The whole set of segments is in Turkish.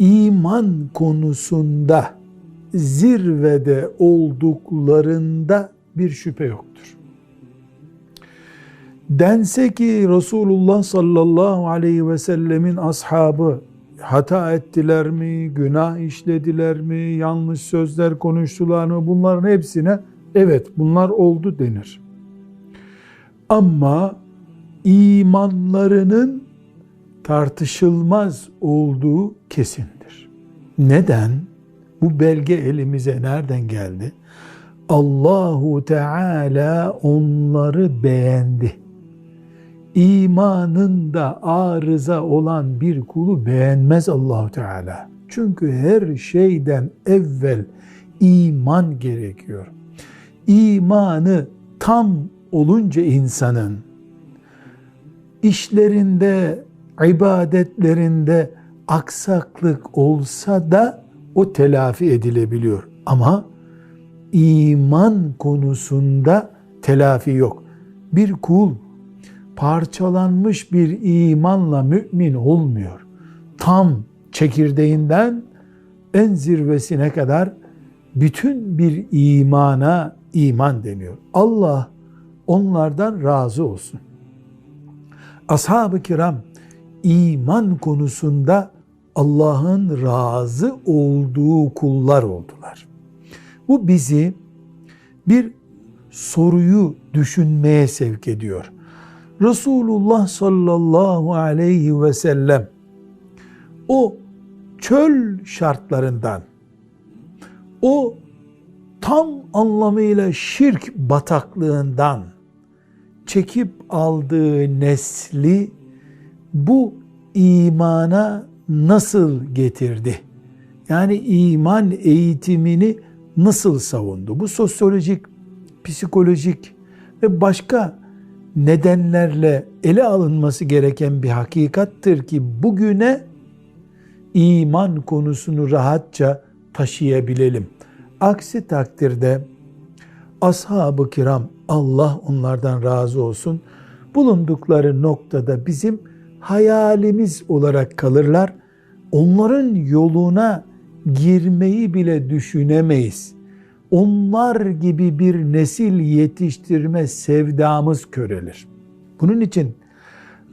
iman konusunda zirvede olduklarında bir şüphe yoktur. Dense ki Resulullah sallallahu aleyhi ve sellemin ashabı hata ettiler mi, günah işlediler mi, yanlış sözler konuştular mı bunların hepsine evet bunlar oldu denir. Ama imanlarının tartışılmaz olduğu kesindir. Neden? Bu belge elimize nereden geldi? Allahu Teala onları beğendi. İmanında arıza olan bir kulu beğenmez Allahu Teala. Çünkü her şeyden evvel iman gerekiyor. İmanı tam olunca insanın işlerinde, ibadetlerinde aksaklık olsa da o telafi edilebiliyor. Ama iman konusunda telafi yok. Bir kul parçalanmış bir imanla mümin olmuyor. Tam çekirdeğinden en zirvesine kadar bütün bir imana iman deniyor. Allah onlardan razı olsun. Ashab-ı kiram iman konusunda Allah'ın razı olduğu kullar oldular. Bu bizi bir soruyu düşünmeye sevk ediyor. Resulullah sallallahu aleyhi ve sellem o çöl şartlarından o tam anlamıyla şirk bataklığından çekip aldığı nesli bu imana nasıl getirdi? Yani iman eğitimini nasıl savundu? Bu sosyolojik, psikolojik ve başka nedenlerle ele alınması gereken bir hakikattır ki bugüne iman konusunu rahatça taşıyabilelim. Aksi takdirde ashab-ı kiram Allah onlardan razı olsun bulundukları noktada bizim hayalimiz olarak kalırlar. Onların yoluna girmeyi bile düşünemeyiz. Onlar gibi bir nesil yetiştirme sevdamız körelir. Bunun için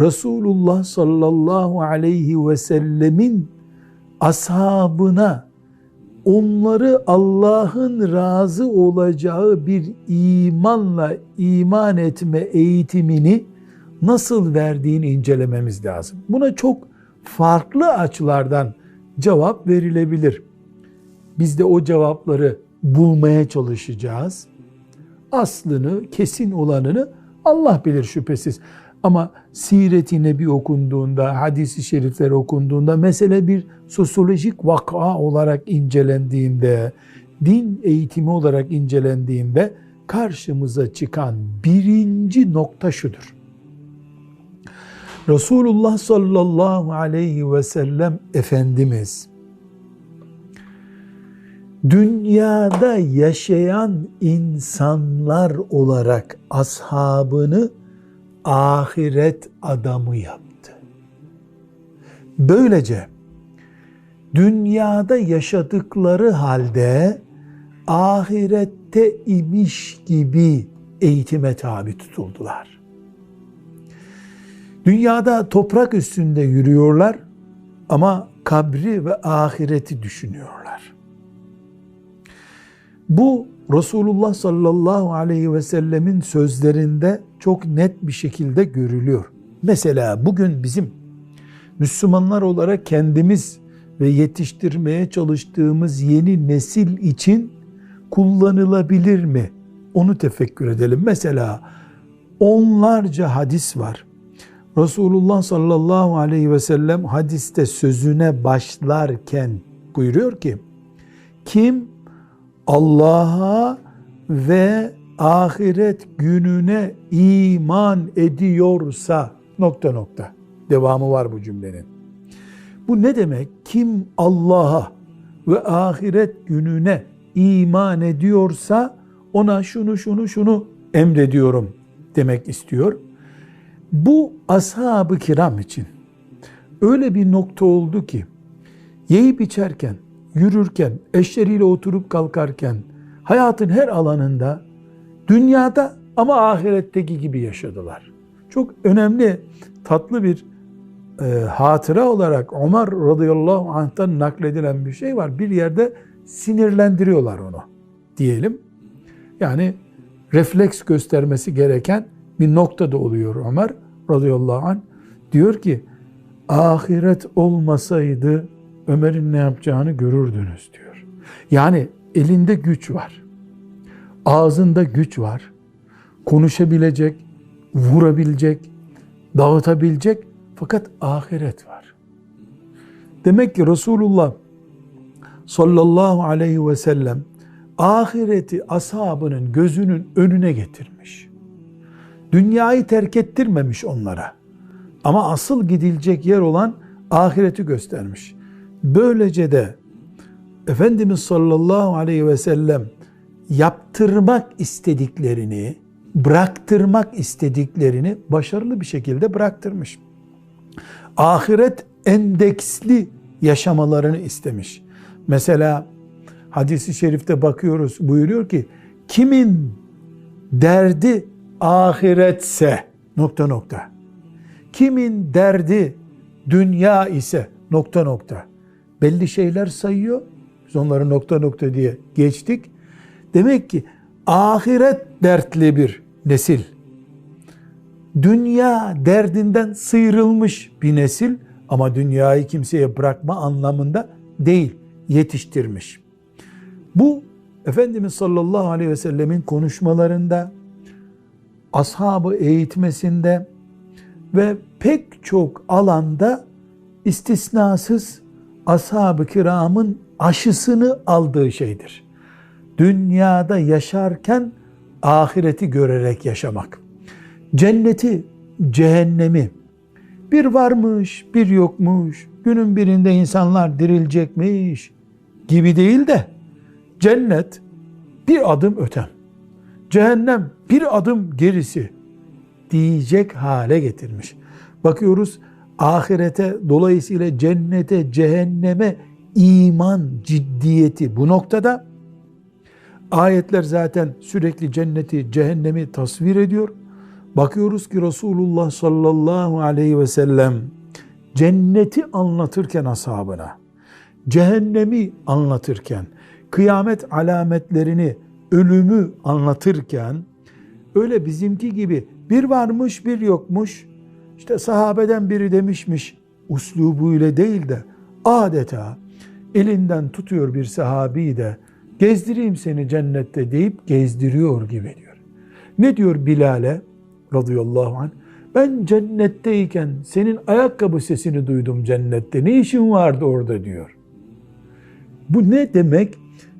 Resulullah sallallahu aleyhi ve sellemin ashabına onları Allah'ın razı olacağı bir imanla iman etme eğitimini nasıl verdiğini incelememiz lazım. Buna çok farklı açılardan cevap verilebilir. Biz de o cevapları bulmaya çalışacağız. Aslını, kesin olanını Allah bilir şüphesiz. Ama siret-i nebi okunduğunda, hadisi şerifler okunduğunda, mesele bir sosyolojik vaka olarak incelendiğinde, din eğitimi olarak incelendiğinde karşımıza çıkan birinci nokta şudur. Resulullah sallallahu aleyhi ve sellem Efendimiz dünyada yaşayan insanlar olarak ashabını ahiret adamı yaptı. Böylece dünyada yaşadıkları halde ahirette imiş gibi eğitime tabi tutuldular. Dünyada toprak üstünde yürüyorlar ama kabri ve ahireti düşünüyorlar. Bu Resulullah sallallahu aleyhi ve sellemin sözlerinde çok net bir şekilde görülüyor. Mesela bugün bizim Müslümanlar olarak kendimiz ve yetiştirmeye çalıştığımız yeni nesil için kullanılabilir mi? Onu tefekkür edelim. Mesela onlarca hadis var. Resulullah sallallahu aleyhi ve sellem hadiste sözüne başlarken buyuruyor ki kim Allah'a ve ahiret gününe iman ediyorsa nokta nokta devamı var bu cümlenin. Bu ne demek? Kim Allah'a ve ahiret gününe iman ediyorsa ona şunu şunu şunu emrediyorum demek istiyor. Bu ashab-ı kiram için öyle bir nokta oldu ki yiyip içerken, yürürken, eşleriyle oturup kalkarken hayatın her alanında dünyada ama ahiretteki gibi yaşadılar. Çok önemli, tatlı bir e, hatıra olarak Ömer radıyallahu anh'tan nakledilen bir şey var. Bir yerde sinirlendiriyorlar onu diyelim. Yani refleks göstermesi gereken bir noktada oluyor Ömer radıyallahu anh. Diyor ki ahiret olmasaydı Ömer'in ne yapacağını görürdünüz diyor. Yani elinde güç var. Ağzında güç var. Konuşabilecek, vurabilecek, dağıtabilecek fakat ahiret var. Demek ki Resulullah sallallahu aleyhi ve sellem ahireti ashabının gözünün önüne getirmiş. Dünyayı terk ettirmemiş onlara. Ama asıl gidilecek yer olan ahireti göstermiş. Böylece de Efendimiz sallallahu aleyhi ve sellem yaptırmak istediklerini, bıraktırmak istediklerini başarılı bir şekilde bıraktırmış. Ahiret endeksli yaşamalarını istemiş. Mesela hadisi şerifte bakıyoruz buyuruyor ki kimin derdi ahiretse nokta nokta. Kimin derdi dünya ise nokta nokta. Belli şeyler sayıyor. Biz onları nokta nokta diye geçtik. Demek ki ahiret dertli bir nesil. Dünya derdinden sıyrılmış bir nesil ama dünyayı kimseye bırakma anlamında değil, yetiştirmiş. Bu Efendimiz sallallahu aleyhi ve sellemin konuşmalarında, ashabı eğitmesinde ve pek çok alanda istisnasız ashab-ı kiramın aşısını aldığı şeydir. Dünyada yaşarken ahireti görerek yaşamak. Cenneti, cehennemi bir varmış, bir yokmuş, günün birinde insanlar dirilecekmiş gibi değil de cennet bir adım ötem, cehennem bir adım gerisi diyecek hale getirmiş. Bakıyoruz ahirete dolayısıyla cennete, cehenneme iman ciddiyeti bu noktada ayetler zaten sürekli cenneti, cehennemi tasvir ediyor. Bakıyoruz ki Resulullah sallallahu aleyhi ve sellem cenneti anlatırken ashabına, cehennemi anlatırken, kıyamet alametlerini, ölümü anlatırken öyle bizimki gibi bir varmış bir yokmuş, işte sahabeden biri demişmiş uslubuyla değil de adeta elinden tutuyor bir sahabi de gezdireyim seni cennette deyip gezdiriyor gibi diyor. Ne diyor Bilal'e radıyallahu anh? Ben cennetteyken senin ayakkabı sesini duydum cennette. Ne işin vardı orada diyor. Bu ne demek?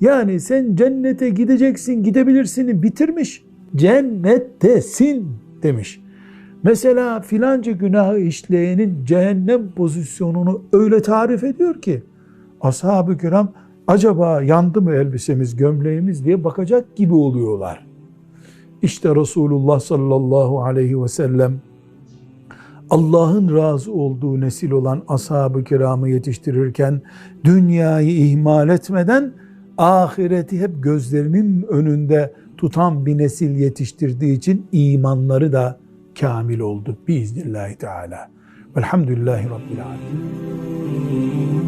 Yani sen cennete gideceksin, gidebilirsin bitirmiş. Cennettesin demiş. Mesela filanca günahı işleyenin cehennem pozisyonunu öyle tarif ediyor ki ashab-ı kiram acaba yandı mı elbisemiz, gömleğimiz diye bakacak gibi oluyorlar. İşte Resulullah sallallahu aleyhi ve sellem Allah'ın razı olduğu nesil olan ashab-ı kiramı yetiştirirken dünyayı ihmal etmeden ahireti hep gözlerinin önünde tutan bir nesil yetiştirdiği için imanları da kamil oldu biiznillahü teala. Velhamdülillahi Rabbil alemin.